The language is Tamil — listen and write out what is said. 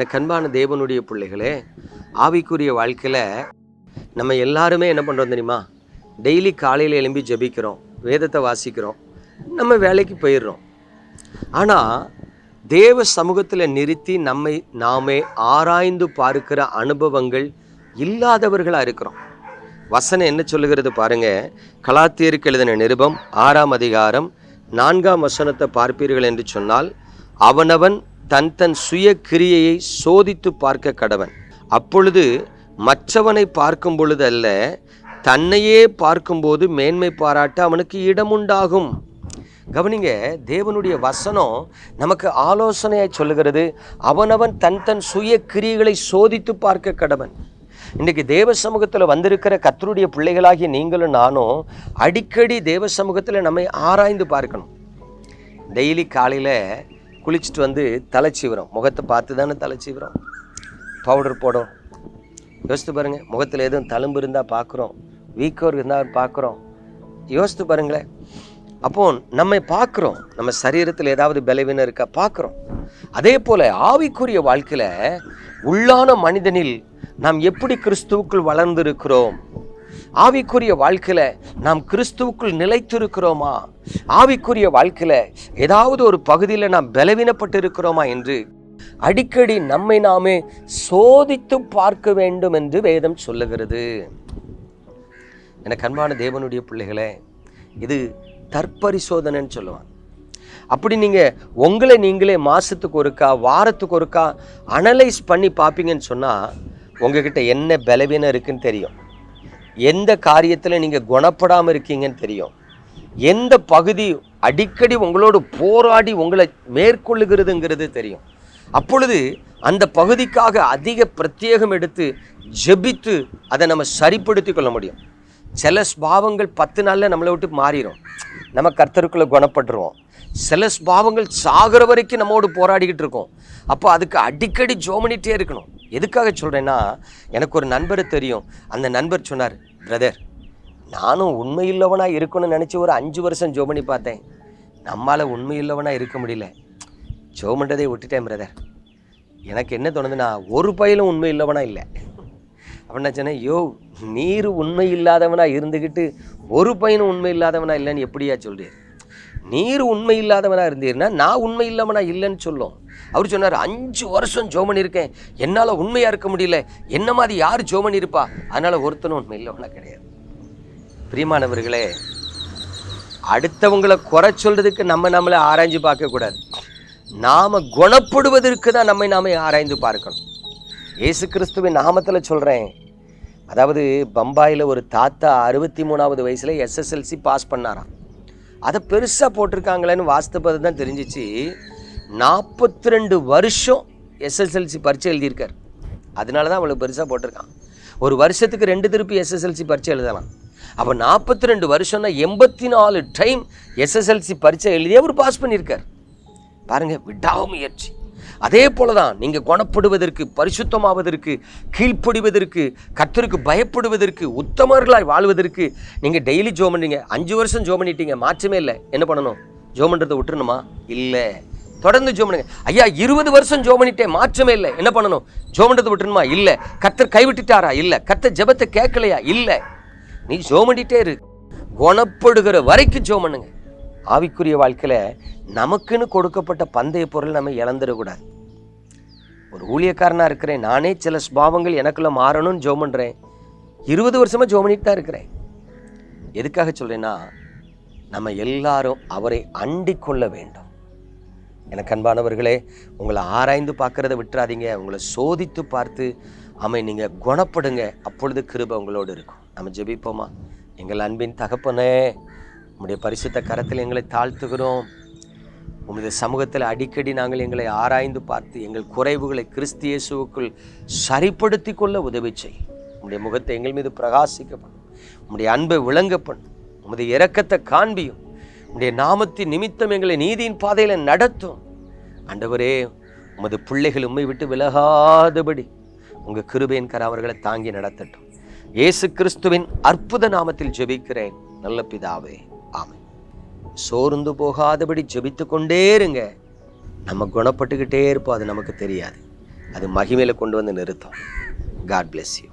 எனக்கு அன்பான தேவனுடைய பிள்ளைகளே ஆவிக்குரிய வாழ்க்கையில் நம்ம எல்லாருமே என்ன பண்ணுறோம் தெரியுமா? டெய்லி காலையில் எழும்பி ஜெபிக்கிறோம் வேதத்தை வாசிக்கிறோம் நம்ம வேலைக்கு போயிடுறோம். ஆனால் தேவ சமூகத்தில் நிறுத்தி நம்மை நாமே ஆராய்ந்து பார்க்கிற அனுபவங்கள் இல்லாதவர்களாக இருக்கிறோம். வசனம் என்ன சொல்லுகிறது பாருங்க? கலாத்தியருக்கு எழுதின நிருபம் ஆறாம் அதிகாரம் நான்காம் வசனத்தை பார்ப்பீர்கள் என்று சொன்னால் அவனவன் தன் தன் சுய கிரியையை சோதித்து பார்க்க கடவன். அப்பொழுது மற்றவனை பார்க்கும் பொழுது அல்ல தன்னையே பார்க்கும்போது மேன்மை பாராட்ட அவனுக்கு இடம் உண்டாகும் கவனிங்க தேவனுடைய வசனம் நமக்கு ஆலோசனையாய் சொல்லுகிறது. அவனவன் தன் தன் சுய கிரியைகளை சோதித்து பார்க்க கடவன். இன்றைக்கி தேவ சமூகத்தில் வந்திருக்கிற கத்தருடைய பிள்ளைகளாகிய நீங்களும் நானும் அடிக்கடி தேவ சமூகத்தில் நம்மை ஆராய்ந்து பார்க்கணும். டெய்லி காலையில் குளிச்சுட்டு வந்து தலைச்சீவிரம். முகத்தை பார்த்து தானே தலைச்சீவிரம்? பவுடர் போடும். யோசித்து பாருங்கள் முகத்தில் எதுவும் தழும்பு இருந்தால் பார்க்குறோம். வீக்கோர் இருந்தால் பார்க்குறோம். யோசித்து பாருங்களேன். அப்போ நம்மை பார்க்குறோம். நம்ம சரீரத்தில் ஏதாவது பலவீனம் இருக்கா? பார்க்குறோம். அதே போல் ஆவிக்குரிய வாழ்க்கையில் உள்ளான மனிதனில் நாம் எப்படி கிறிஸ்துவுக்குள் வளர்ந்திருக்கிறோம்? ஆவிக்குரிய வாழ்க்கையில் நாம் கிறிஸ்துவுக்குள் நிலைத்திருக்கிறோமா? ஆவிக்குரிய வாழ்க்கையில் ஏதாவது ஒரு பகுதியில் நாம் பலவீனப்பட்டு இருக்கிறோமா என்று அடிக்கடி நம்மை நாமே சோதித்து பார்க்க வேண்டும் என்று வேதம் சொல்லுகிறது. எனக்கு அன்பான தேவனுடைய பிள்ளைகளே இது தற்பரிசோதனைன்னு சொல்லுவான் அப்படி நீங்கள் உங்களை நீங்களே மாதத்துக்கு ஒருக்கா வாரத்துக்கு ஒருக்கா அனலைஸ் பண்ணி பார்ப்பீங்கன்னு சொன்னால் உங்ககிட்ட என்ன பலவீனம் இருக்குன்னு தெரியும். எந்த காரியத்தில் நீங்கள் குணப்படாமல் இருக்கீங்கன்னு தெரியும். எந்த பகுதி அடிக்கடி உங்களோடு போராடி உங்களை மேற்கொள்ளுகிறதுங்கிறது தெரியும். அப்பொழுது அந்த பகுதிக்காக அதிக பிரத்யேகம் எடுத்து ஜெபித்து அதை நம்ம சரிப்படுத்தி கொள்ள முடியும். சில ஸ்பாவங்கள் பத்து நாளில் நம்மளை விட்டு மாறிடும் நம்ம கர்த்தருக்குள்ளே குணப்படுறோம் சில ஸ்பாவங்கள் சாகிற வரைக்கும் நம்மோடு போராடிக்கிட்டு இருக்கோம். அப்போ அதுக்கு அடிக்கடி ஜோமனிட்டே இருக்கணும். எதுக்காக சொல்கிறேன்னா எனக்கு ஒரு நண்பர் தெரியும். அந்த நண்பர் சொன்னார் பிரதர் நானும் உண்மையுள்ளவனாக இருக்கணும்னு நினச்சி ஒரு அஞ்சு வருஷம் ஜோ பண்ணி பார்த்தேன். நம்மளால் உண்மையுள்ளவனாக இருக்க முடியல. ஜோ பண்ணுறதே விட்டுட்டேன் பிரதர் எனக்கு என்ன தோணுதுன்னா ஒரு பயிலும் உண்மை இல்லவனா இல்லை. அப்படின்னா சொன்னேன் யோ நீர் உண்மை இல்லாதவனாக இருந்துக்கிட்டு ஒரு பையனும் உண்மை இல்லாதவனா இல்லைன்னு எப்படியா சொல்றீர்? நீர் உண்மை இல்லாதவனாக இருந்தீர்னா நான் உண்மை இல்லாமனா இல்லைன்னு சொல்லும். அவர் சொன்னார் அஞ்சு வருஷம் ஜோமன் இருக்கேன். என்னால் உண்மையாக இருக்க முடியல. என்ன மாதிரி யார் ஜோமன் இருப்பா? அதனால் ஒருத்தனும் உண்மை இல்லவனா கிடையாது. பிரியமானவர்களே அடுத்தவங்களை குறை சொல்கிறதுக்கு நம்ம நம்மளை ஆராய்ஞ்சு பார்க்கக்கூடாது நாம் குணப்படுவதற்கு தான் நம்மை நாமே ஆராய்ந்து பார்க்கணும். இயேசு கிறிஸ்துவின் நாமத்தில் சொல்கிறேன் அதாவது பம்பாயில் ஒரு தாத்தா அறுபத்தி மூணாவது வயசில் எஸ்எஸ்எல்சி பாஸ் பண்ணாராம். அதை பெருசாக போட்டிருக்காங்களேன்னு வாஸ்தபத்தை தான் தெரிஞ்சிச்சு. நாற்பத்தி ரெண்டு வருஷம் எஸ்எஸ்எல்சி பரீட்சை எழுதியிருக்கார். அதனால தான் அவளுக்கு பெருசாக போட்டிருக்கான். ஒரு வருஷத்துக்கு ரெண்டு திருப்பி எஸ்எஸ்எல்சி பரீட்சை எழுதலாம். அப்போ நாற்பத்தி ரெண்டு வருஷம்னா எண்பத்தி நாலு டைம் எஸ்எஸ்எல்சி பரீட்சை எழுதி அவர் பாஸ் பண்ணியிருக்கார். பாருங்க விடாமுயற்சி. அதே போல தான் நீங்கள் குணப்படுவதற்கு பரிசுத்தமாவதற்கு கீழ்ப்படிவதற்கு கத்தருக்கு பயப்படுவதற்கு உத்தமர்களாய் வாழ்வதற்கு நீங்கள் டெய்லி ஜோ பண்ணுறீங்க அஞ்சு வருஷம் ஜோ பண்ணிட்டீங்க. மாற்றமே இல்லை. என்ன பண்ணணும்? ஜோ பண்ணுறதை விட்டுறணுமா? இல்லை. தொடர்ந்து ஜோ பண்ணுங்க. ஐயா இருபது வருஷம் ஜோ பண்ணிட்டேன். மாற்றமே இல்லை. என்ன பண்ணணும்? ஜோ பண்ணுறது விட்டுணுமா இல்லை. கத்தர் கைவிட்டுட்டாரா இல்லை. கத்தர் ஜெபத்தை கேட்கலையா? இல்லை. நீ ஜோ பண்ணிட்டே இரு. குணப்படுகிற வரைக்கும் ஜோ பண்ணுங்க. ஆவிக்குரிய வாழ்க்கையில் நமக்குன்னு கொடுக்கப்பட்ட பந்தய பொருள் நம்ம இழந்துடக்கூடாது ஒரு ஊழியக்காரனாக இருக்கிறேன் நானே சில ஸ்பாவங்கள் எனக்குள்ளே மாறணும்னு ஜோ பண்ணுறேன் இருபது வருஷமாக ஜோ பண்ணிட்டு தான் இருக்கிறேன். எதுக்காக சொல்கிறேன்னா நம்ம எல்லாரும் அவரை அண்டிக்கொள்ள வேண்டும். எனக்கு அன்பானவர்களே உங்களை ஆராய்ந்து பார்க்குறத விட்டுறாதீங்க. உங்களை சோதித்து பார்த்து அமை நீங்கள் குணப்படுங்க. அப்பொழுது கிருப உங்களோடு இருக்கும். நம்ம ஜெபிப்போமா? எங்கள் அன்பின் தகப்பனே. உம்முடைய பரிசுத்த கரத்தில் எங்களை தாழ்த்துகிறோம். உமது சமூகத்தில் அடிக்கடி நாங்கள் எங்களை ஆராய்ந்து பார்த்து எங்கள் குறைவுகளை கிறிஸ்து இயேசுவுக்குள் சரிப்படுத்தி கொள்ள உதவி செய். உம்முடைய முகத்தை எங்கள் மீது பிரகாசிக்க பண்ணும் உம்முடைய அன்பை விளங்க பண்ணும் உமது இரக்கத்தை காண்பியும். உம்முடைய நாமத்தின் நிமித்தம் எங்களை நீதியின் பாதையில் நடத்தும். அண்டவரே உமது பிள்ளைகள் உண்மை விட்டு விலகாதபடி உங்கள் கிருபையின் கர அவர்களை தாங்கி நடத்தட்டும். இயேசு கிறிஸ்துவின் அற்புத நாமத்தில் ஜெபிக்கிறேன். நல்ல பிதாவே. ஆமை சோர்ந்து போகாதபடி ஜெபித்து கொண்டே இருங்க. நம்ம குணப்பட்டுக்கிட்டே இருப்போம் அது நமக்கு தெரியாது. அது மகிமையில் கொண்டு வந்து நிறுத்தம். God bless you